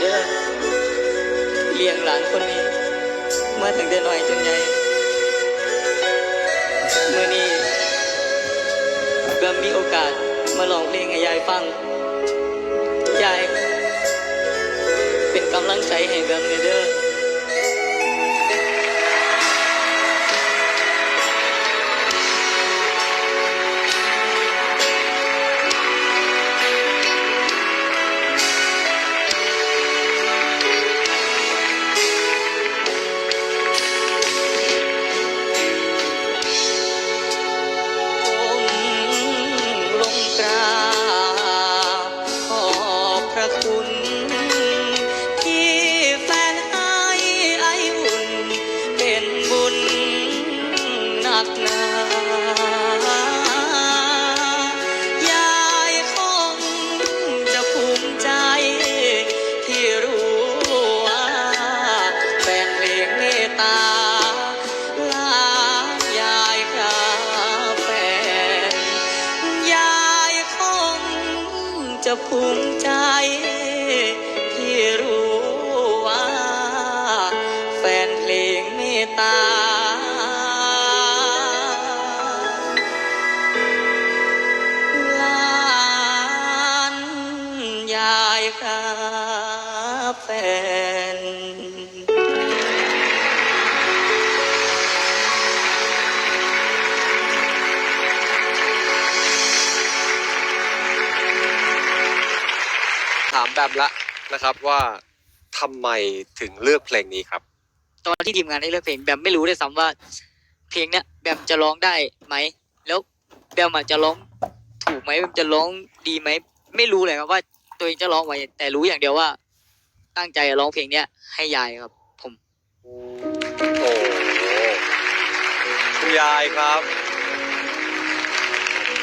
เด้อเลี้ยงหลานคนนี้เมื่อถึงได้หน่อยจนใหญ่เมื่อนี้เบิ่มมีโอกาสมาลองเพลงให้ยายฟัง ยาย เป็นกำลังใจแห้เบิ่มเด้อ อ จะภูมิใจ ที่รู้ว่า แฟนเพลงเมตตา ลานยายครับแฟนามแบบละนะครับว่าทำไมถึงเลือกเพลงนี้ครับ ตอนที่ทีมงานได้เลือกเพลงแบมไม่รู้ด้วยซ้ำว่า เพลงเนี้ยแบมจะร้องได้ไหมแล้วแบมอาจจะร้องถูกไหมแบมจะร้องดีไหมไม่รู้เลยครับว่าตัวเองจะร้องไหวแต่รู้อย่างเดียวว่า ตั้งใจร้องเพลงเนี้ยให้ยายครับ ผมโอ้โหคุณยายครับ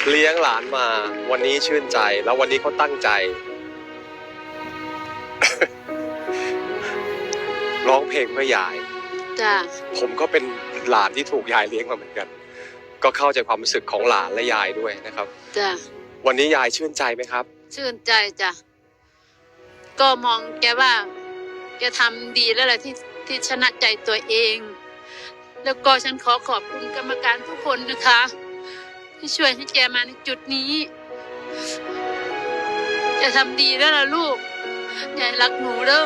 เลี้ยงหลานมา วันนี้ชื่นใจ แล้ววันนี้เขาตั้งใจ ร้องเพลงเพื่อยาย จ้ะผมก็เป็นหลานที่ถูกยายเลี้ยงมาเหมือนกัน ก็เข้าใจความรู้สึกของหลานและยายด้วยนะครับ จ้ะวันนี้ยายชื่นใจไหมครับ ชื่นใจจ้ะก็มองแกว่าแกทำดีแล้วแหละที่ที่ชนะใจตัวเอง แล้วก็ฉันขอขอบคุณกรรมการทุกคนนะคะ ที่ช่วยให้แกมาในจุดนี้ จะทำดีแล้วล่ะลูก ഞാൻ ലക്നോട്